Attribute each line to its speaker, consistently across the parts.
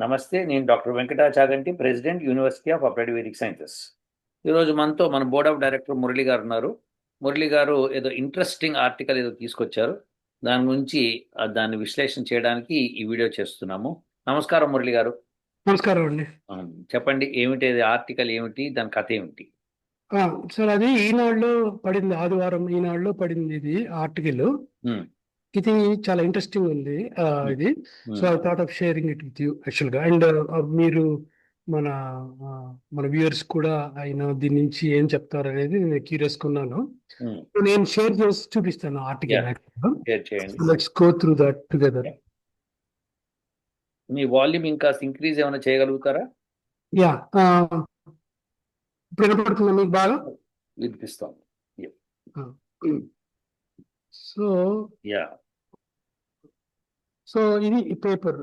Speaker 1: నమస్తే నేను doctor Venkatachaganti president university of applied Vedic sciences ఈరోజు మనతో మన బోర్డ్ ఆఫ్ డైరెక్టర్ మురళి గారు ఉన్నారు. మురళి గారు ఏదో ఇంట్రెస్టింగ్ ఆర్టికల్ ఏదో తీసుకొచ్చారు. దాని గురించి దాన్ని విశ్లేషణ చేయడానికి ఈ వీడియో చేస్తున్నాము. నమస్కారం మురళి గారు.
Speaker 2: నమస్కారం అండి.
Speaker 1: చెప్పండి ఏమిటి ఆర్టికల్ ఏమిటి దాని కథ ఏమిటి?
Speaker 2: సార్ అది ఈనాడులో పడింది ఆదివారం ఈనాడులో పడింది ఇది ఆర్టికల్. ఇది చాలా ఇంట్రెస్టింగ్ ఉంది. ఆ, ఇది.
Speaker 1: Hmm.
Speaker 2: So I thought of sharing it with you యాక్చువల్గా అండ్ మీరు మన మన వ్యూయర్స్ కూడా ఆయన దీని నుంచి ఏం చెప్తారు అనేది నేను క్యూరియస్ ఉన్నాను.
Speaker 1: Hmm.
Speaker 2: నేను షేర్ చేసి చూపిస్తాను article let's go through that together
Speaker 1: me volume ఇంకా ఇంక్రీజ్ ఏమైనా చేయగలుగుతారా?
Speaker 2: యా ఇప్పుడు వినపడుతుందా మీకు బాగా?
Speaker 1: వినిపిస్తాం
Speaker 2: సో
Speaker 1: యా
Speaker 2: సో ఇది పేపర్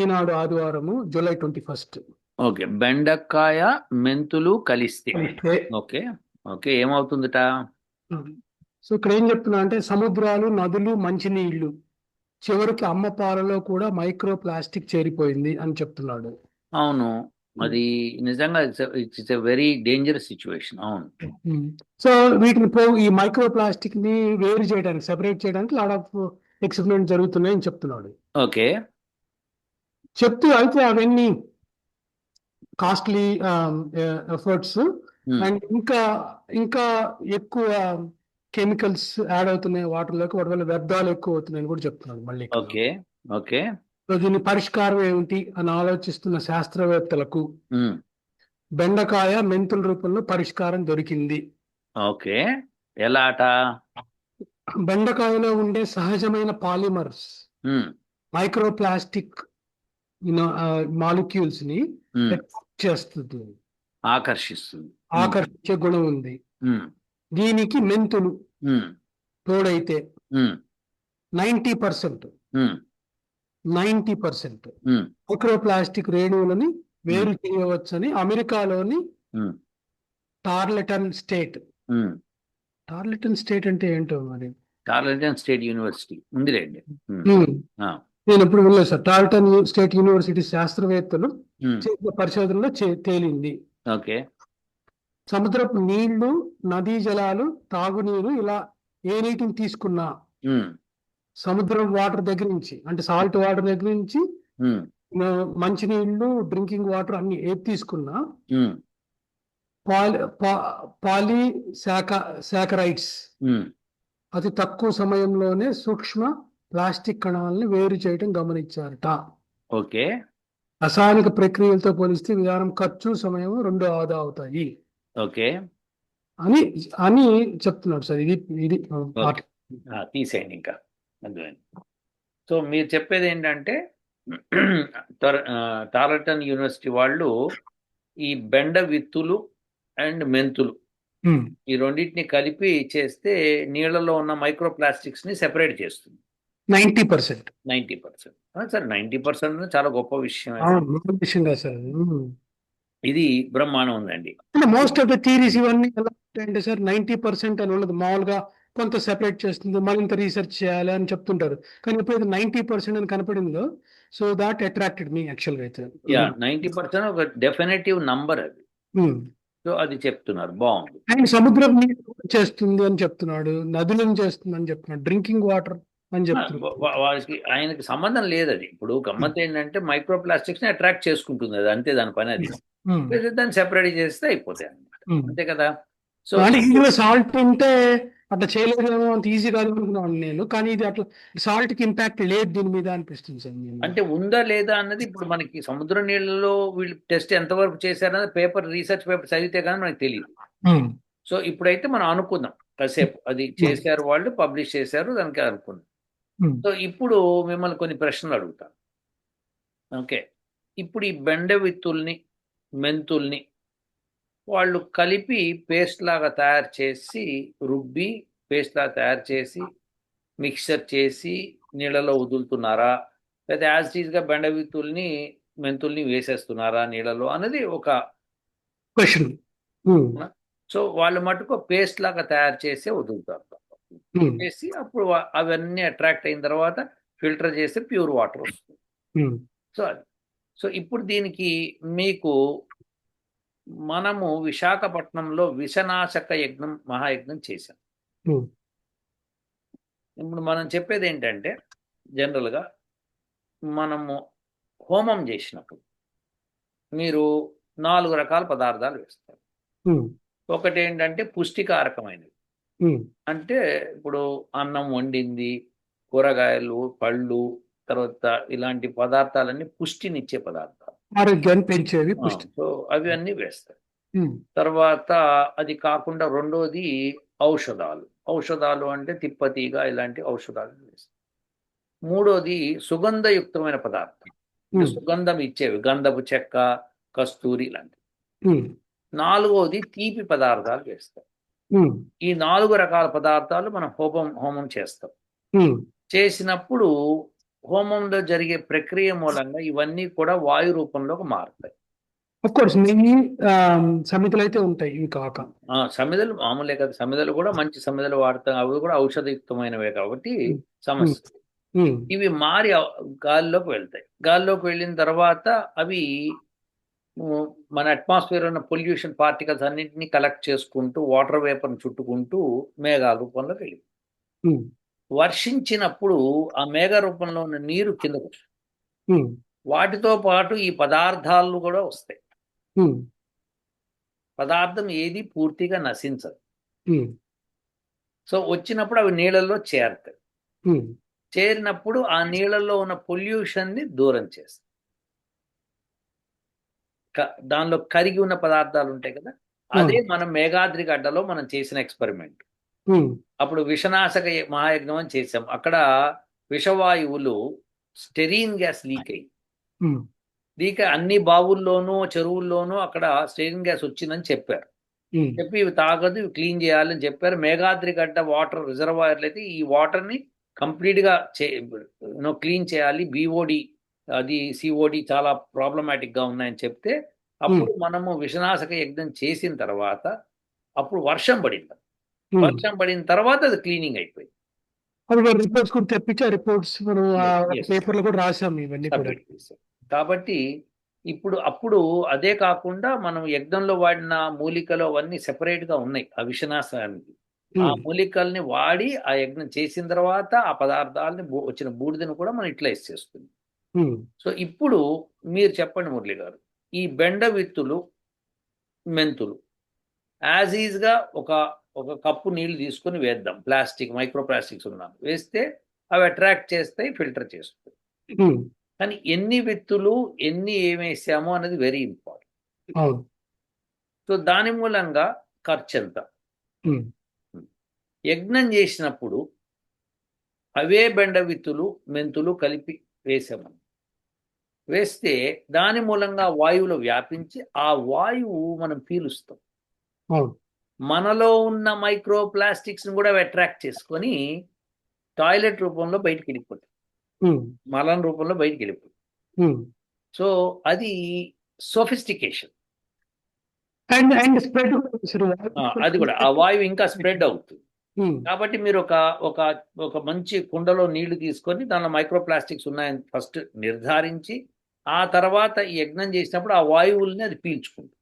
Speaker 2: ఈనాడు ఆదివారము జూలై ట్వంటీ ఫస్ట్
Speaker 1: ఓకే బెండకాయ మెంతులు కలిస్తే. Okay okay ఏమవుతుందట?
Speaker 2: సో ఇక్కడ ఏం చెప్తున్నా అంటే సముద్రాలు నదులు మంచినీళ్ళు చివరికి అమ్మ పాలలో కూడా మైక్రో ప్లాస్టిక్ చేరిపోయింది అని చెప్తున్నాడు.
Speaker 1: అవును. అది నిజంగా it's a very dangerous situation. అవును.
Speaker 2: సో వీటిని పో ఈ మైక్రో ప్లాస్టిక్ని వేరు చేయడానికి సెపరేట్ చేయడానికి లాట్ ఆఫ్ ఎక్స్పెరిమెంట్ జరుగుతున్నాయని చెప్తున్నాడు.
Speaker 1: ఓకే.
Speaker 2: చెప్తూ అయితే అవన్నీ కాస్ట్లీ ఎఫర్ట్స్
Speaker 1: Hmm.
Speaker 2: అండ్ ఇంకా ఇంకా ఎక్కువ కెమికల్స్ యాడ్ అవుతున్నాయి వాటర్లోకి వాటి వల్ల వ్యర్థాలు ఎక్కువ అవుతున్నాయని కూడా చెప్తున్నాడు మళ్ళీ.
Speaker 1: ఓకే. ఓకే.
Speaker 2: సో దీని పరిష్కారం ఏమిటి అని ఆలోచిస్తున్న శాస్త్రవేత్తలకు బెండకాయ మెంతుల రూపంలో పరిష్కారం దొరికింది.
Speaker 1: ఓకే. ఎలా అట
Speaker 2: బెండకాయలో ఉండే సహజమైన పాలిమర్స్ మైక్రో ప్లాస్టిక్ మాలిక్యూల్స్ని చేస్తుంది.
Speaker 1: ఆకర్షిస్తుంది.
Speaker 2: ఆకర్షించే గుణం ఉంది. దీనికి మెంతులు తోడైతే
Speaker 1: ఉమ్,
Speaker 2: ninety percent ninety percent.
Speaker 1: Um,
Speaker 2: micro plastic రేణువులని వేరు చేయవచ్చని అమెరికాలోని టార్లెటన్ స్టేట్. టార్లెటన్ స్టేట్ అంటే ఏంటో మరి?
Speaker 1: Tarleton state university. ఉందిలేండి.
Speaker 2: నేను ఎప్పుడు వెళ్ళలేదు సార్. టార్లెటన్ స్టేట్ యూనివర్సిటీ శాస్త్రవేత్తలు చేసిన పరిశోధనలో తేలింది.
Speaker 1: ఓకే.
Speaker 2: సముద్రపు నీళ్ళు నదీ జలాలు తాగునీరు ఇలా ఏ నీటిని తీసుకున్నా సముద్రం వాటర్ దగ్గర నుంచి అంటే సాల్ట్ వాటర్ దగ్గర నుంచి
Speaker 1: ఉమ్,
Speaker 2: ఆ, మంచినీళ్ళు డ్రింకింగ్ వాటర్ అన్ని ఏది తీసుకున్నా పాలి పాలి శాఖ శాకరైట్స్
Speaker 1: ఉమ్,
Speaker 2: అతి తక్కువ సమయంలోనే సూక్ష్మ ప్లాస్టిక్ కణాలను వేరు చేయడం గమనించారట.
Speaker 1: ఓకే.
Speaker 2: రసాయనిక ప్రక్రియలతో పోలిస్తే విధానం ఖర్చు సమయం రెండు ఆదా అవుతాయి.
Speaker 1: ఓకే.
Speaker 2: అని అని చెప్తున్నాడు సార్. ఇది ఇది
Speaker 1: తీసేయండి ఇంకా. అందుకని. సో మీరు చెప్పేది ఏంటంటే టార్లటన్ యూనివర్సిటీ వాళ్ళు ఈ బెండ విత్తులు అండ్ మెంతులు ఈ రెండింటిని కలిపి చేస్తే నీళ్ళలో ఉన్న మైక్రో ప్లాస్టిక్స్ని సెపరేట్ చేస్తుంది.
Speaker 2: Ninety percent.
Speaker 1: Ninety percent. Sir ninety percent చాలా గొప్ప విషయం
Speaker 2: సార్.
Speaker 1: ఇది బ్రహ్మాండం ఉందండి.
Speaker 2: మోస్ట్ ఆఫ్ ద థీరీస్ ఇవన్నీ ఎలా ఉంటాయంటే సార్ నైంటీ పర్సెంట్ అని ఉండదు. మామూలుగా కొంత సెపరేట్ చేస్తుంది మరింత రీసెర్చ్ చేయాలి అని చెప్తుంటారు. కానీ ఎప్పుడైతే నైంటీ పర్సెంట్ అని కనపడిందో సో దాట్ అట్రాక్టెడ్ మీ యాక్చువల్గా అయితే.
Speaker 1: యా నైంటీ పర్సెంట్ ఒక డెఫినెటివ్ నంబర్ అది.
Speaker 2: ఉమ్.
Speaker 1: సో అది చెప్తున్నారు బాగుంది.
Speaker 2: ఆయన సముద్రం చేస్తుంది అని చెప్తున్నాడు నదులను చేస్తుంది అని చెప్తున్నాడు డ్రింకింగ్ వాటర్ అని చెప్తున్నాడు.
Speaker 1: వా- వారికి ఆయనకి సంబంధం లేదు అది. ఇప్పుడు గమ్మత్ ఏంటంటే మైక్రో ప్లాస్టిక్స్ని అట్రాక్ట్ చేసుకుంటుంది అది అంతే దాని పని అది. దాన్ని సెపరేట్ చేస్తే అయిపోతాయి అన్నమాట.
Speaker 2: ఉమ్.
Speaker 1: అంతే కదా? సో
Speaker 2: అంటే సాల్ట్ ఉంటే అట్లా చేయలేదేమో అంత ఈజీ కాదు అనుకున్నాను నేను కానీ ఇది అట్లా సాల్ట్కి ఇంపాక్ట్ లేదు దీని మీద అనిపిస్తుంది సార్.
Speaker 1: అంటే ఉందా లేదా అన్నది ఇప్పుడు మనకి సముద్ర నీళ్ళలో వీళ్ళు టెస్ట్ ఎంతవరకు చేశారన్నది పేపర్ రీసెర్చ్ పేపర్ చదివితే కానీ మనకు తెలియదు. సో ఇప్పుడైతే మనం అనుకుందాం కాసేపు అది చేశారు వాళ్ళు పబ్లిష్ చేశారు దానికి అనుకుందాం. సో ఇప్పుడు మిమ్మల్ని కొన్ని ప్రశ్నలు అడుగుతాను ఓకే ఇప్పుడు ఈ బెండ విత్తుల్ని మెంతుల్ని వాళ్ళు కలిపి పేస్ట్ లాగా తయారు చేసి రుబ్బి పేస్ట్ లాగా తయారు చేసి మిక్చర్ చేసి నీళ్ళలో వదులుతున్నారా లేదా యాజ్గా బెండ విత్తుల్ని మెంతుల్ని వేసేస్తున్నారా నీళ్ళలో అన్నది ఒక
Speaker 2: క్వశ్చన్ ఉమ్.
Speaker 1: సో వాళ్ళు మటుకు పేస్ట్ లాగా తయారు చేసి వదులుతారు
Speaker 2: ఉమ్.
Speaker 1: చేసి అప్పుడు అవన్నీ అట్రాక్ట్ అయిన తర్వాత ఫిల్టర్ చేస్తే ప్యూర్ వాటర్ వస్తుంది. సో అది సో ఇప్పుడు దీనికి మీకు మనము విశాఖపట్నంలో విషనాశక యజ్ఞం మహాయజ్ఞం చేశాం. ఇప్పుడు మనం చెప్పేది ఏంటంటే జనరల్గా మనము హోమం చేసినప్పుడు మీరు నాలుగు రకాల పదార్థాలు వేస్తారు. ఒకటి ఏంటంటే పుష్టికారకమైనవి. అంటే ఇప్పుడు అన్నం వండింది కూరగాయలు పళ్ళు తర్వాత ఇలాంటి పదార్థాలన్నీ పుష్టినిచ్చే పదార్థాలు.
Speaker 2: ఆరోగ్యాన్ని పెంచేవి
Speaker 1: సో అవి అన్నీ వేస్తారు తర్వాత అది కాకుండా రెండోది ఔషధాలు. ఔషధాలు అంటే తిప్పతీగ ఇలాంటి ఔషధాలు వేస్తారు మూడోది సుగంధయుక్తమైన పదార్థం. సుగంధం ఇచ్చేవి గంధపు చెక్క కస్తూరి ఇలాంటివి.
Speaker 2: ఉమ్,
Speaker 1: నాలుగోది తీపి పదార్థాలు వేస్తారు
Speaker 2: ఉమ్,
Speaker 1: ఈ నాలుగు రకాల పదార్థాలు మనం హోమం హోమం చేస్తాం. చేసినప్పుడు హోమంలో జరిగే ప్రక్రియ మూలంగా ఇవన్నీ కూడా వాయు రూపంలోకి మారుతాయి.
Speaker 2: కోర్స్ అయితే ఉంటాయి ఇవి కాక.
Speaker 1: ఆ సమిదలు మామూలే కదా. సమిదలు కూడా మంచి సమిదలు వాడతాం. అవి కూడా ఔషధయుక్తమైనవే కాబట్టి సమస్య. ఇవి మారి గాలిలోకి వెళ్తాయి. గాలిలోకి వెళ్ళిన తర్వాత అవి మన అట్మాస్ఫియర్ ఉన్న పొల్యూషన్ పార్టికల్స్ అన్నింటినీ కలెక్ట్ చేసుకుంటూ వాటర్ వేపర్ని చుట్టుకుంటూ మేఘాల రూపంలోకి వెళ్ళి
Speaker 2: ఉమ్,
Speaker 1: వర్షించినప్పుడు ఆ మేఘ రూపంలో ఉన్న నీరు కిందకు వాటితో పాటు ఈ పదార్థాలు కూడా వస్తాయి. పదార్థం ఏది పూర్తిగా నశించదు. సో వచ్చినప్పుడు అవి నీళ్ళల్లో చేరుతాయి. చేరినప్పుడు ఆ నీళ్ళల్లో ఉన్న పొల్యూషన్ని దూరం చేస్తాయి. దానిలో కరిగి ఉన్న పదార్థాలు ఉంటాయి కదా అదే మనం మేఘాద్రి గడ్డలో మనం చేసిన ఎక్స్పెరిమెంట్. అప్పుడు విషనాశక మహాయజ్ఞం అని చేసాం అక్కడ విషవాయువులు స్టెరీన్ గ్యాస్ లీక్ అయ్యి లీక్ అన్ని బావుల్లోనూ చెరువుల్లోనూ అక్కడ స్టెరీన్ గ్యాస్ వచ్చిందని చెప్పారు. చెప్పి ఇవి తాగదు ఇవి క్లీన్ చేయాలని చెప్పారు. మేఘాద్రి గడ్డ వాటర్ రిజర్వాయర్లు అయితే ఈ వాటర్ని కంప్లీట్గా యూనో క్లీన్ చేయాలి. బీఓడి అది సిఓడి చాలా ప్రాబ్లమాటిక్గా ఉన్నాయని చెప్తే అప్పుడు మనము విషనాశక యజ్ఞం చేసిన తర్వాత అప్పుడు వర్షం పడింది. వర్షం పడిన తర్వాత అది క్లీనింగ్ అయిపోయింది.
Speaker 2: అవి రిపోర్ట్స్ కూడా తెప్పించి? రిపోర్ట్స్ మనం. పేపర్లో కూడా రాసాం ఇవన్నీ
Speaker 1: కాబట్టి ఇప్పుడు అప్పుడు అదే కాకుండా మనం యజ్ఞంలో వాడిన మూలికలు అవన్నీ సెపరేట్గా ఉన్నాయి ఆ విషనాశానికి. ఆ
Speaker 2: ఉమ్,
Speaker 1: మూలికల్ని వాడి ఆ యజ్ఞం చేసిన తర్వాత ఆ పదార్థాలని వచ్చిన బూడిదను కూడా మనం ఇట్లా ఇచ్చేస్తుంది
Speaker 2: ఉమ్,
Speaker 1: సో ఇప్పుడు మీరు చెప్పండి మురళి గారు ఈ బెండ విత్తులు మెంతులు యాజ్ ఈజ్గా ఒక ఒక కప్పు నీళ్ళు తీసుకొని వేద్దాం. ప్లాస్టిక్ మైక్రో ప్లాస్టిక్స్ ఉన్నాను. వేస్తే అవి అట్రాక్ట్ చేస్తాయి ఫిల్టర్ చేస్తాయి. కానీ ఎన్ని విత్తులు ఎన్ని ఏమేసామో అనేది వెరీ ఇంపార్టెంట్. సో దాని మూలంగా ఖర్చు ఎంత? యజ్ఞం చేసినప్పుడు అవే బెండ విత్తులు మెంతులు కలిపి వేసాము. వేస్తే దాని మూలంగా వాయువులో వ్యాపించి ఆ వాయువు మనం పీలుస్తాం. మనలో ఉన్న మైక్రో ప్లాస్టిక్స్ని కూడా అట్రాక్ట్ చేసుకొని టాయిలెట్ రూపంలో బయటికి వెళ్ళిపోతాయి
Speaker 2: ఉమ్,
Speaker 1: మలం రూపంలో బయటికి వెళ్ళిపోతాయి
Speaker 2: ఉమ్.
Speaker 1: సో అది సోఫిస్టికేషన్.
Speaker 2: అండ్ అండ్ స్ప్రెడ్
Speaker 1: అది కూడా ఆ వాయువు ఇంకా స్ప్రెడ్ అవుతుంది. కాబట్టి మీరు ఒక ఒక ఒక మంచి కుండలో నీళ్ళు తీసుకొని దానిలో మైక్రో ప్లాస్టిక్స్ ఉన్నాయని ఫస్ట్ నిర్ధారించి ఆ తర్వాత యజ్ఞం చేసినప్పుడు ఆ వాయువుల్ని అది పీల్చుకుంటుంది.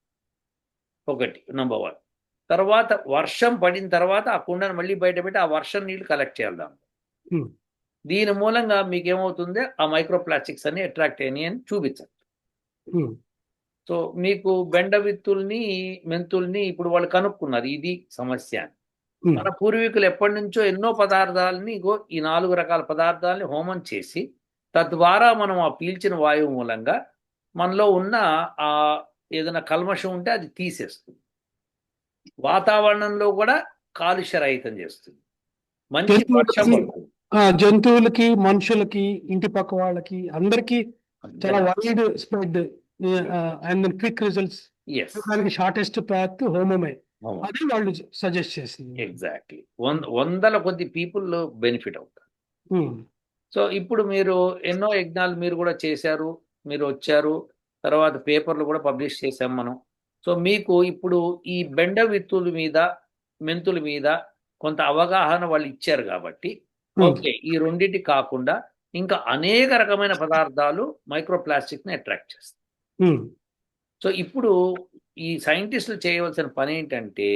Speaker 1: ఒకటి నంబర్ వన్ తర్వాత వర్షం పడిన తర్వాత ఆ కుండను మళ్ళీ బయట పెట్టి ఆ వర్షం నీళ్ళు కలెక్ట్
Speaker 2: Hmm.
Speaker 1: దీని మూలంగా మీకు ఏమవుతుంది ఆ మైక్రో ప్లాస్టిక్స్ అన్ని అట్రాక్ట్ అయినాయి అని చూపించాలి సో మీకు బెండ విత్తుల్ని మెంతుల్ని ఇప్పుడు వాళ్ళు కనుక్కున్నారు. ఇది సమస్య అని. మన పూర్వీకులు ఎప్పటి నుంచో ఎన్నో పదార్థాలని ఇగో ఈ నాలుగు రకాల పదార్థాలని హోమం చేసి తద్వారా మనం ఆ పీల్చిన వాయువు మూలంగా మనలో ఉన్న ఆ ఏదైనా కల్మషం ఉంటే అది తీసేస్తుంది. వాతావరణంలో కూడా కాలుష్య రహితం చేస్తుంది. మంచి
Speaker 2: జంతువులకి-
Speaker 1: వర్షం పడుతుంది.
Speaker 2: ఆ, జంతువులకి మనుషులకి ఇంటి పక్క వాళ్ళకి అందరికి చాలా wide spread and quick results దానికి షార్టెస్ట్ పాత్ హోమమే. అది వాళ్ళు సజెస్ట్ చేసింది.
Speaker 1: ఎగ్జాక్ట్లీ వందల కొద్ది పీపుల్ బెనిఫిట్ అవుతారు. సో ఇప్పుడు మీరు ఎన్నో యజ్ఞాలు మీరు కూడా చేశారు మీరు వచ్చారు తర్వాత పేపర్లు కూడా పబ్లిష్ చేశాం మనం. సో మీకు ఇప్పుడు ఈ బెండ విత్తుల మీద మెంతుల మీద కొంత అవగాహన వాళ్ళు ఇచ్చారు కాబట్టి
Speaker 2: ఉమ్,
Speaker 1: ఓకే ఈ రెండింటి కాకుండా ఇంకా అనేక రకమైన పదార్థాలు మైక్రో ప్లాస్టిక్ని అట్రాక్ట్ చేస్తాయి.
Speaker 2: ఉమ్,
Speaker 1: సో ఇప్పుడు ఈ సైంటిస్టులు చేయవలసిన పని ఏంటంటే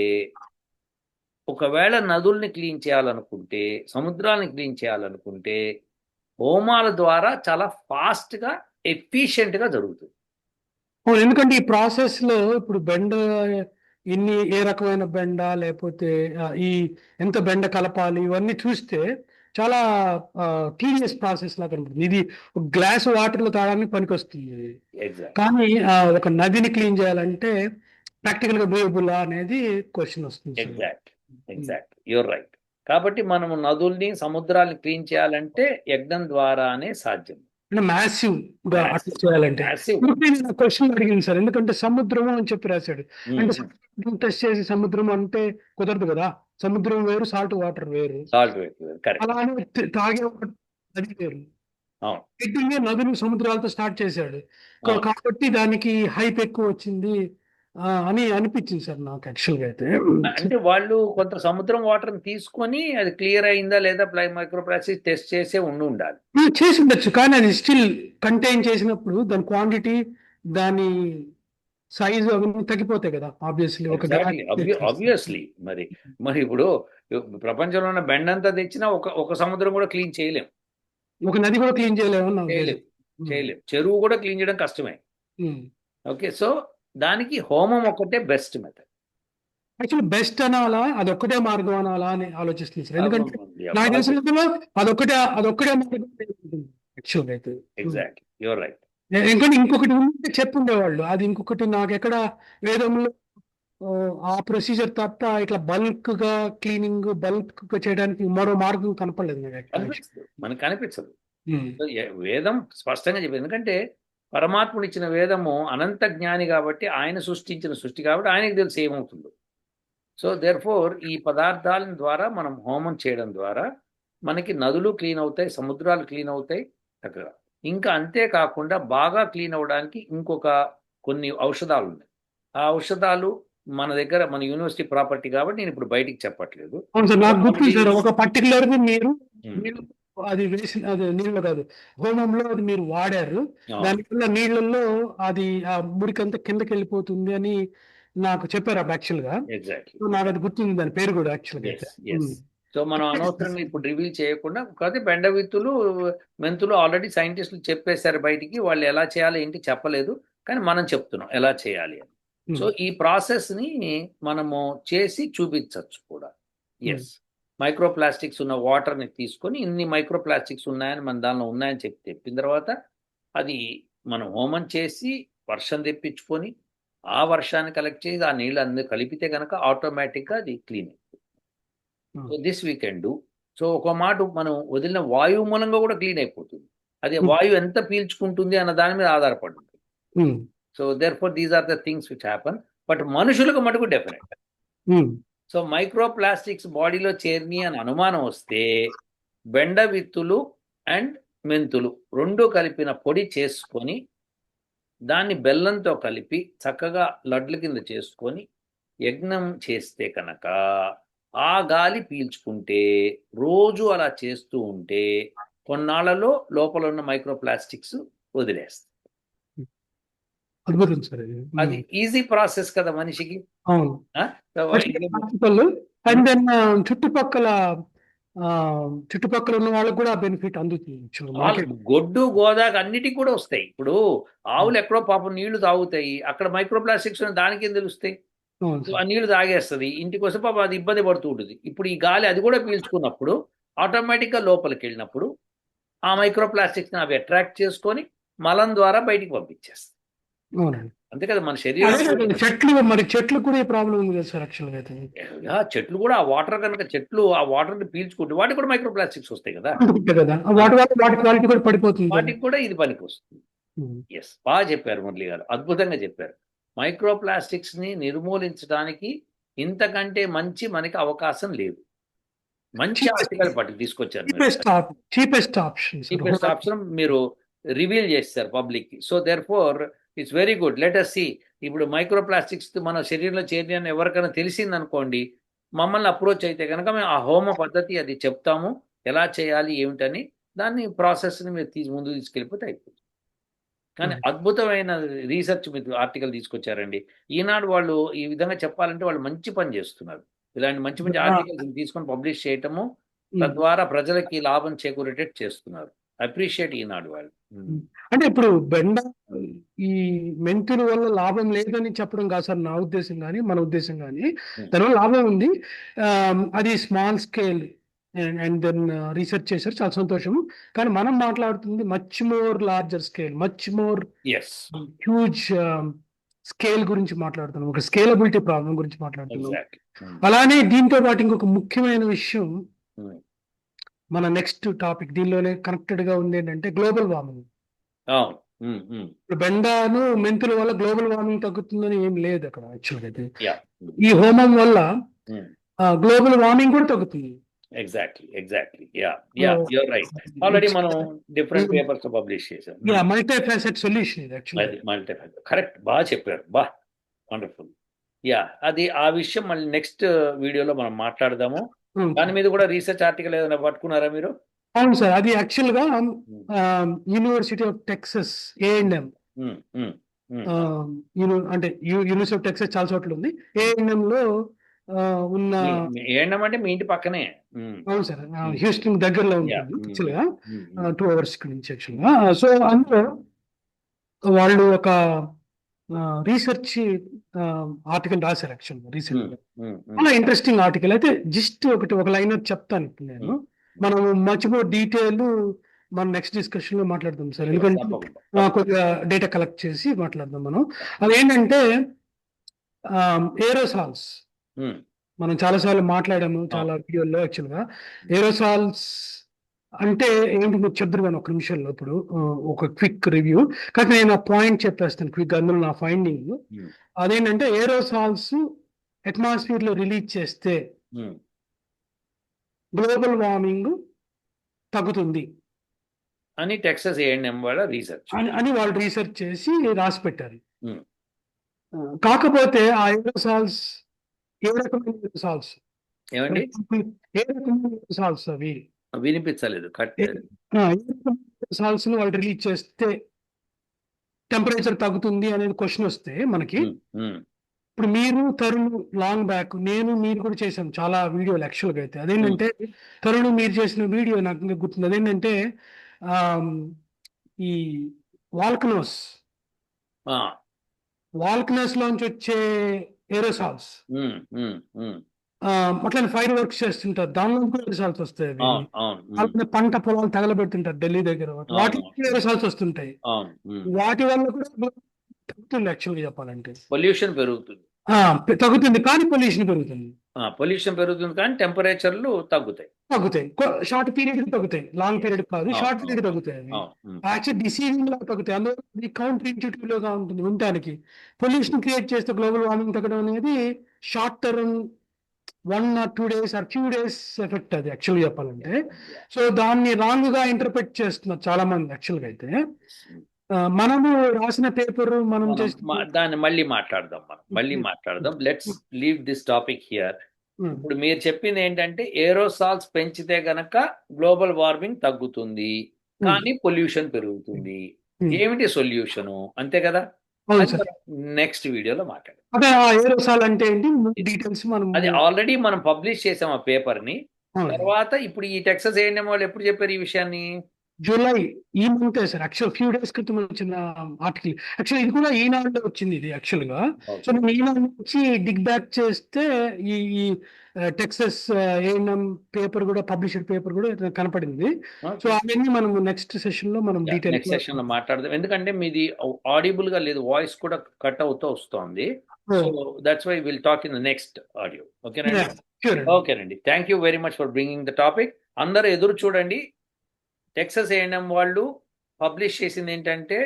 Speaker 1: ఒకవేళ నదుల్ని క్లీన్ చేయాలనుకుంటే సముద్రాలను క్లీన్ చేయాలనుకుంటే హోమాల ద్వారా చాలా ఫాస్ట్గా ఎఫిషియెంట్గా జరుగుతుంది.
Speaker 2: అవును ఎందుకంటే ఈ ప్రాసెస్లో ఇప్పుడు బెండ ఇన్ని ఏ రకమైన బెండ లేకపోతే ఈ ఎంత బెండ కలపాలి ఇవన్నీ చూస్తే చాలా టీడియస్ ప్రాసెస్ లాగా కనబడుతుంది ఇది గ్లాస్ వాటర్లో తాగడానికి పనికొస్తుంది.
Speaker 1: ఎగ్జాక్ట్
Speaker 2: కానీ ఒక నదిని క్లీన్ చేయాలంటే ప్రాక్టికల్గా డూయబుల్ అనేది క్వశ్చన్ వస్తుంది.
Speaker 1: ఎగ్జాక్ట్ ఎగ్జాక్ట్ యువర్ రైట్ కాబట్టి మనము నదుల్ని సముద్రాల్ని క్లీన్ చేయాలంటే యజ్ఞం ద్వారానే సాధ్యం.
Speaker 2: అంటే
Speaker 1: మ్యాసివ్గా.
Speaker 2: చేయాలంటే. క్వశ్చన్ అడిగింది సార్. ఎందుకంటే సముద్రము అని చెప్పి రాశాడు. అంటే టెస్ట్ చేసి సముద్రం అంటే కుదరదు కదా. సముద్రం వేరు సాల్ట్ వాటర్ వేరు. అలానే తాగే అది వేరు. నదులు సముద్రాలతో స్టార్ట్ చేశాడు. కాబట్టి దానికి హైప్ ఎక్కువ వచ్చింది. అని అనిపించింది సార్ నాకు యాక్చువల్గా అయితే.
Speaker 1: అంటే వాళ్ళు కొంత సముద్రం వాటర్ తీసుకొని అది క్లియర్ అయిందా లేదా మైక్రో ప్లాస్టిక్ టెస్ట్ చేసే ఉండి ఉండాలి.
Speaker 2: చేసి ఉండొచ్చు కానీ అది స్టిల్ కంటైన్ చేసినప్పుడు దాని క్వాంటిటీ దాని సైజు అవన్నీ తగ్గిపోతాయి కదా ఆబ్వియస్లీ ఒక
Speaker 1: ఆబ్వియస్లీ మరి మరి ఇప్పుడు ప్రపంచంలో ఉన్న బెండ్ అంతా తెచ్చినా ఒక ఒక సముద్రం కూడా క్లీన్ చేయలేం.
Speaker 2: ఒక నది కూడా క్లీన్ చేయలేము
Speaker 1: చేయలేం. చేయలేం. చెరువు కూడా క్లీన్ చేయడం కష్టమే. ఓకే. సో దానికి హోమం ఒకటే బెస్ట్ మెథడ్
Speaker 2: యాక్చువల్లీ బెస్ట్ అనాలా? అది ఒక్కటే మార్గం అనాలా అని ఆలోచిస్తుంది సార్ ఎందుకంటే నాకు తెలిసినంతలో అదొక్కటే అదొక్కటే మార్గం యాక్చువల్ అయితే.
Speaker 1: ఎగ్జాక్ట్ యువర్ రైట్
Speaker 2: ఎందుకంటే ఇంకొకటి ఉంటే చెప్పుండేవాళ్ళు. అది ఇంకొకటి నాకు ఎక్కడ వేదంలో ఆ, ప్రొసీజర్ తప్ప ఇట్లా బల్క్గా క్లీనింగ్ బల్క్గా చేయడానికి మరో మార్గం కనపడలేదు
Speaker 1: మనకు కనిపించదు ఏ- వేదం స్పష్టంగా చెప్పింది. ఎందుకంటే పరమాత్ముడు ఇచ్చిన వేదము అనంత జ్ఞాని కాబట్టి ఆయన సృష్టించిన సృష్టి కాబట్టి ఆయనకు తెలిసి ఏమవుతుందో. సో దేర్ ఫోర్ ఈ పదార్థాల ద్వారా మనం హోమం చేయడం ద్వారా మనకి నదులు క్లీన్ అవుతాయి సముద్రాలు క్లీన్ అవుతాయి చక్కగా ఇంకా అంతేకాకుండా బాగా క్లీన్ అవ్వడానికి ఇంకొక కొన్ని ఔషధాలు ఉన్నాయి. ఆ ఔషధాలు మన దగ్గర మన యూనివర్సిటీ ప్రాపర్టీ కాబట్టి నేను ఇప్పుడు బయటికి చెప్పట్లేదు.
Speaker 2: ఒక పర్టికులర్ మీరు అది వేసి అది నీళ్ళు కాదు. హోమంలో అది మీరు వాడారు. దానివల్ల నీళ్ళల్లో అది ఆ మురికంతా కిందకి వెళ్ళిపోతుంది అని నాకు చెప్పారు యాక్చువల్గా నాకు అది గుర్తుంది దాని పేరు కూడా
Speaker 1: యాక్చువల్గా. సో మనం అనవసరంగా ఇప్పుడు రివీల్ చేయకుండా కాకపోతే బెండ విత్తులు మెంతులు ఆల్రెడీ సైంటిస్టులు చెప్పేశారు బయటికి వాళ్ళు ఎలా చేయాలి ఏంటి చెప్పలేదు కానీ మనం చెప్తున్నాం ఎలా చేయాలి అని. సో ఈ ప్రాసెస్ని మనము చేసి చూపించవచ్చు కూడా. ఎస్ మైక్రో ప్లాస్టిక్స్ ఉన్న వాటర్ని తీసుకొని ఇన్ని మైక్రో ప్లాస్టిక్స్ ఉన్నాయని మన దానిలో ఉన్నాయని చెప్పి చెప్పిన తర్వాత అది మనం హోమం చేసి వర్షం తెప్పించుకొని ఆ వర్షాన్ని కలెక్ట్ చేసి ఆ నీళ్ళు అందరూ కలిపితే కనుక ఆటోమేటిక్గా అది clean
Speaker 2: Hmm.
Speaker 1: So this we can do so ఒక మాట మనం వదిలిన వాయువు మూలంగా కూడా క్లీన్ అయిపోతుంది అది
Speaker 2: Hmm.
Speaker 1: వాయువు ఎంత పీల్చుకుంటుంది అన్న దాని మీద ఆధారపడి ఉంటుంది. So therefore these are the things which happen but మనుషులకు మటుకు డెఫినెట్. సో మైక్రో ప్లాస్టిక్స్ బాడీలో చేరిని అని అనుమానం వస్తే బెండ విత్తులు అండ్ మెంతులు రెండు కలిపిన పొడి చేసుకొని దాన్ని బెల్లంతో కలిపి చక్కగా లడ్ల కింద చేసుకొని యజ్ఞం చేస్తే కనుక ఆ గాలి పీల్చుకుంటే రోజు అలా చేస్తూ ఉంటే కొన్నాళ్ళలో లోపల ఉన్న మైక్రో ప్లాస్టిక్స్ వదిలేస్తాయి.
Speaker 2: అద్భుతం సార్.
Speaker 1: అది ఈజీ ప్రాసెస్ కదా మనిషికి.
Speaker 2: అవును. అండ్ దెన్ చుట్టుపక్కల చుట్టుపక్కల ఉన్న వాళ్ళకి కూడా బెనిఫిట్ అందుతుంది.
Speaker 1: గొడ్డు గోదాకు అన్నిటికి కూడా వస్తాయి. ఇప్పుడు ఆవులు ఎక్కడో పాపం నీళ్ళు తాగుతాయి. అక్కడ మైక్రో ప్లాస్టిక్స్ దానికి ఏం తెలుస్తాయి. ఆ నీళ్ళు తాగేస్తుంది. ఇంటికి వస్తే పాపం అది ఇబ్బంది పడుతూ ఉంటుంది. ఇప్పుడు ఈ గాలి అది కూడా పీల్చుకున్నప్పుడు ఆటోమేటిక్గా లోపలికి వెళ్ళినప్పుడు ఆ మైక్రో ప్లాస్టిక్స్ అవి అట్రాక్ట్ చేసుకొని మలం ద్వారా బయటికి పంపించేస్తాయి.
Speaker 2: అవునండి.
Speaker 1: అంతే కదా మన శరీరం
Speaker 2: చెట్లు మరి చెట్లు కూడా ఈ ప్రాబ్లం ఉంది కదా సార్ యాక్చువల్గా అయితే.
Speaker 1: ఆ చెట్లు కూడా ఆ వాటర్ కనుక చెట్లు ఆ వాటర్ని పీల్చుకుంటే వాటికి కూడా మైక్రో ప్లాస్టిక్స్ వస్తాయి కదా.
Speaker 2: వాటి వల్ల వాటి క్వాలిటీ కూడా పడిపోతుంది.
Speaker 1: వాటికి కూడా ఇది పనికి వస్తుంది. ఎస్ బాగా చెప్పారు మురళి గారు అద్భుతంగా చెప్పారు. మైక్రో ప్లాస్టిక్స్ని నిర్మూలించడానికి ఇంతకంటే మంచి మనకి అవకాశం లేదు. మంచి ఆర్టికల్ పట్టి తీసుకొచ్చారు
Speaker 2: cheapest cheapest option
Speaker 1: cheapest option మీరు రివీల్ చేస్తారు పబ్లిక్కి. So therefore it's very good let us see ఇప్పుడు మైక్రో ప్లాస్టిక్స్ మన శరీరంలో చేరిన ఎవరికైనా తెలిసింది అనుకోండి మమ్మల్ని అప్రోచ్ అయితే కనుక మేము ఆ హోమ పద్ధతి అది చెప్తాము. ఎలా చేయాలి ఏమిటని దాన్ని ప్రాసెస్ని మీరు తీసి ముందు తీసుకెళ్ళిపోతే అయిపోతుంది. కానీ
Speaker 2: Hmm.
Speaker 1: అద్భుతమైన రీసెర్చ్ మీరు ఆర్టికల్ తీసుకొచ్చారండి. ఈనాడు వాళ్ళు ఈ విధంగా చెప్పాలంటే వాళ్ళు మంచి పని చేస్తున్నారు. ఇలాంటి మంచి మంచి. ఆర్టికల్స్ తీసుకొని పబ్లిష్ చేయటము
Speaker 2: ఉమ్.
Speaker 1: తద్వారా ప్రజలకి లాభం చేకూరేటట్టు చేస్తున్నారు. అప్రిషియేట్ ఈనాడు వాళ్ళు.
Speaker 2: Hmm. అంటే ఇప్పుడు బెండ ఈ మెంతుల వల్ల లాభం లేదని చెప్పడం కాదు సార్ నా ఉద్దేశం కానీ మన ఉద్దేశం కానీ.
Speaker 1: Hmm.
Speaker 2: దానివల్ల లాభం ఉంది. అది small scale. And then research చేశారు. చాలా సంతోషం. కానీ మనం మాట్లాడుతుంది much more larger scale much more
Speaker 1: as
Speaker 2: huge scale గురించి మాట్లాడుతున్నాం. ఒక స్కేలబిలిటీ ప్రాబ్లం గురించి మాట్లాడుతున్నాం. అలానే దీంతో పాటు ఇంకొక ముఖ్యమైన విషయం
Speaker 1: Hmm.
Speaker 2: మన నెక్స్ట్ టాపిక్ దీనిలోనే కనెక్టెడ్గా ఉంది ఏంటంటే గ్లోబల్ వార్మింగ్ ఇప్పుడు బెండాను మెంతుల వల్ల గ్లోబల్ వార్మింగ్ తగ్గుతుందని ఏం లేదు అక్కడ యాక్చువల్గా అయితే. ఈ హోమం వల్ల. గ్లోబల్ వార్మింగ్ కూడా తగ్గుతుంది.
Speaker 1: Exactly exactly yeah yeah. You're right already మనం డిఫరెంట్ పేపర్స్ పబ్లిష్ చేసాం
Speaker 2: మల్టీ ఫాసెట్ సొల్యూషన్ ఇది యాక్చువల్లీ
Speaker 1: మల్టీ కరెక్ట్ బాగా చెప్పారు. బా. వండర్ఫుల్ యా అది ఆ విషయం మళ్ళీ నెక్స్ట్ వీడియోలో మనం మాట్లాడదాము. దాని మీద కూడా రీసెర్చ్ ఆర్టికల్ ఏదైనా పట్టుకున్నారా మీరు?
Speaker 2: అవును సార్. అది యాక్చువల్గా యూనివర్సిటీ ఆఫ్ టెక్సస్ ఏఎన్ఎం. అంటే యూనివర్సిటీ ఆఫ్ టెక్సస్ చాలా చోట్ల ఉంది. ఏఎన్ఎం లో ఉన్న
Speaker 1: మీ- ఏంటంటే మీ ఇంటి పక్కనే.
Speaker 2: అవును సార్. హ్యూస్టన్ దగ్గరలో
Speaker 1: Mm. యాక్చువల్గా.
Speaker 2: టూ అవర్స్ నుంచి యాక్చువల్గా సో అందులో వాళ్ళు ఒక రీసెర్చ్ ఆర్టికల్ రాశారు యాక్చువల్గా
Speaker 1: రీసెంట్గా.
Speaker 2: చాలా ఇంట్రెస్టింగ్ ఆర్టికల్ అయితే జస్ట్ ఒకటి ఒక లైన్ చెప్తాను ఇప్పుడు నేను. మనం మచ్ మోర్ డీటెయిల్ మనం నెక్స్ట్ డిస్కషన్లో మాట్లాడదాం సార్. ఎందుకంటే కొద్దిగా డేటా కలెక్ట్ చేసి మాట్లాడదాం మనం. అదేంటంటే ఏరోసాల్స్ మనం చాలాసార్లు మాట్లాడాము చాలా వీడియోల్లో యాక్చువల్గా ఏరోసాల్స్ అంటే ఏంటి మీరు చెప్తారు కానీ ఒక నిమిషంలో ఇప్పుడు ఒక క్విక్ రివ్యూ. కానీ నేను ఆ పాయింట్ చెప్పేస్తాను క్విక్ అందులో నా ఫైండింగ్. అదేంటంటే ఏరోసాల్స్ అట్మాస్ఫియర్లో రిలీజ్ చేస్తే. గ్లోబల్ వార్మింగ్ తగ్గుతుంది.
Speaker 1: అని టెక్సస్ ఏఎన్ఎం వాళ్ళ రీసెర్చ్.
Speaker 2: అని అని వాళ్ళు రీసెర్చ్ చేసి రాసి పెట్టారు కాకపోతే ఆ ఏరోసాల్స్ ఏ రకమైన ఏరోసాల్స్?
Speaker 1: ఏమండి?
Speaker 2: ఏ రకమైన ఏరోసాల్స్ అవి?
Speaker 1: వినిపించలేదు
Speaker 2: కట్ని వాళ్ళు రిలీజ్ చేస్తే టెంపరేచర్ తగ్గుతుంది అనేది క్వశ్చన్ వస్తే మనకి ఇప్పుడు మీరు తరుణ్ లాంగ్ బ్యాక్ నేను మీరు కూడా చేసాం చాలా వీడియోలు యాక్చువల్గా అయితే. అదేంటంటే తరుణ్ మీరు చేసిన వీడియో నాకు గుర్తుంది. అదేంటంటే ఈ వాల్కనోస్. వాల్కనోస్ లోంచి వచ్చే ఏరోసాల్స్
Speaker 1: ఉమ్, ఉమ్, ఉమ్.
Speaker 2: అట్లా ఫైర్ వర్క్స్ చేస్తుంటారు. దానిలో కూడా ఏరోసాల్స్ వస్తాయి అవి. అలానే పంట పొలాలు తగలబెడుతుంటారు ఢిల్లీ దగ్గర. వాటి ఏరోసాల్స్ వస్తుంటాయి. వాటి వల్ల కూడా తగ్గుతుంది యాక్చువల్గా చెప్పాలంటే.
Speaker 1: పొల్యూషన్ పెరుగుతుంది.
Speaker 2: తగ్గుతుంది కానీ పొల్యూషన్ పెరుగుతుంది.
Speaker 1: పొల్యూషన్ పెరుగుతుంది కానీ టెంపరేచర్లు తగ్గుతాయి.
Speaker 2: తగ్గుతాయి. షార్ట్ పీరియడ్ తగ్గుతాయి. లాంగ్ పీరియడ్ కాదు షార్ట్ పీరియడ్ తగ్గుతాయి యాక్చువల్ డిసీజింగ్ లా తగ్గుతాయి. అందులో కౌంటర్ ఇంట్యూటివ్ లోగా ఉంటుంది వినటానికి. పొల్యూషన్ క్రియేట్ చేస్తే గ్లోబల్ వార్మింగ్ తగ్గడం అనేది short term one or two days or few days effect అది యాక్చువల్గా చెప్పాలంటే. సో దాన్ని రాంగ్గా ఇంటర్ప్రెట్ చేస్తున్నారు చాలా మంది యాక్చువల్గా అయితే మనము రాసిన పేపర్ మనం
Speaker 1: దాన్ని మళ్ళీ మాట్లాడదాం మనం. మళ్ళీ మాట్లాడదాం. Let's leave this topic here ఇప్పుడు మీరు చెప్పింది ఏంటంటే ఏరోసాల్స్ పెంచితే గనక గ్లోబల్ వార్మింగ్ తగ్గుతుంది. కానీ పొల్యూషన్ పెరుగుతుంది.
Speaker 2: Hmm.
Speaker 1: ఏమిటి సొల్యూషను అంతే కదా? నెక్స్ట్ వీడియోలో మాట్లాడదాం.
Speaker 2: అదే ఆ ఏరోసాల్ అంటే ఏంటి డీటెయిల్స్ మనం
Speaker 1: అది ఆల్రెడీ మనం పబ్లిష్ చేసాం ఆ
Speaker 2: పేపర్ని.
Speaker 1: తర్వాత ఇప్పుడు ఈ టెక్సస్ ఏఎన్ఎం వాళ్ళు ఎప్పుడు చెప్పారు ఈ విషయాన్ని?
Speaker 2: జూలై ఈ month sir. Actual few days క్రితం వచ్చిన ఆర్టికల్ యాక్చువల్ ఇది కూడా ఈనాడులో వచ్చింది ఇది యాక్చువల్గా. సో నేను ఈనాడు నుంచి డిగ్ బ్యాక్ చేస్తే ఈ ఈ టెక్సస్ ఏఎన్ఎం పేపర్ కూడా పబ్లిష్డ్ పేపర్ కూడా కనపడింది. సో అవన్నీ మనం నెక్స్ట్ సెషన్లో మనం డీటెయిల్
Speaker 1: నెక్స్ట్ సెషన్లో మాట్లాడదాం. ఎందుకంటే మీది ఆడిబుల్గా లేదు వాయిస్ కూడా కట్ అవుతూ వస్తోంది. So that's why will talk in the next audio ఓకేనండి ఓకేనండి thank you very much for bringing the topic అందరూ ఎదురు చూడండి. టెక్సస్ ఏఎన్ఎం వాళ్ళు పబ్లిష్ చేసింది ఏంటంటే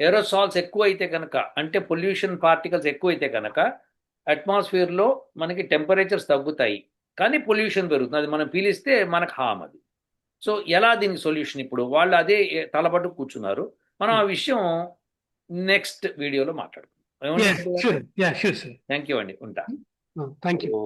Speaker 1: ఏరోసాల్స్ ఎక్కువ అయితే కనుక అంటే పొల్యూషన్ పార్టికల్స్ ఎక్కువ అయితే కనుక అట్మాస్ఫియర్లో మనకి టెంపరేచర్స్ తగ్గుతాయి. కానీ పొల్యూషన్ పెరుగుతుంది. అది మనం పీలిస్తే మనకు హామ్ అది. సో ఎలా దీనికి సొల్యూషన్ ఇప్పుడు? వాళ్ళు అదే తలపట్టు కూర్చున్నారు. మనం ఆ విషయం నెక్స్ట్ వీడియోలో మాట్లాడుకుందాం. థ్యాంక్ యూ అండి. ఉంటా.
Speaker 2: Thank you
Speaker 1: oh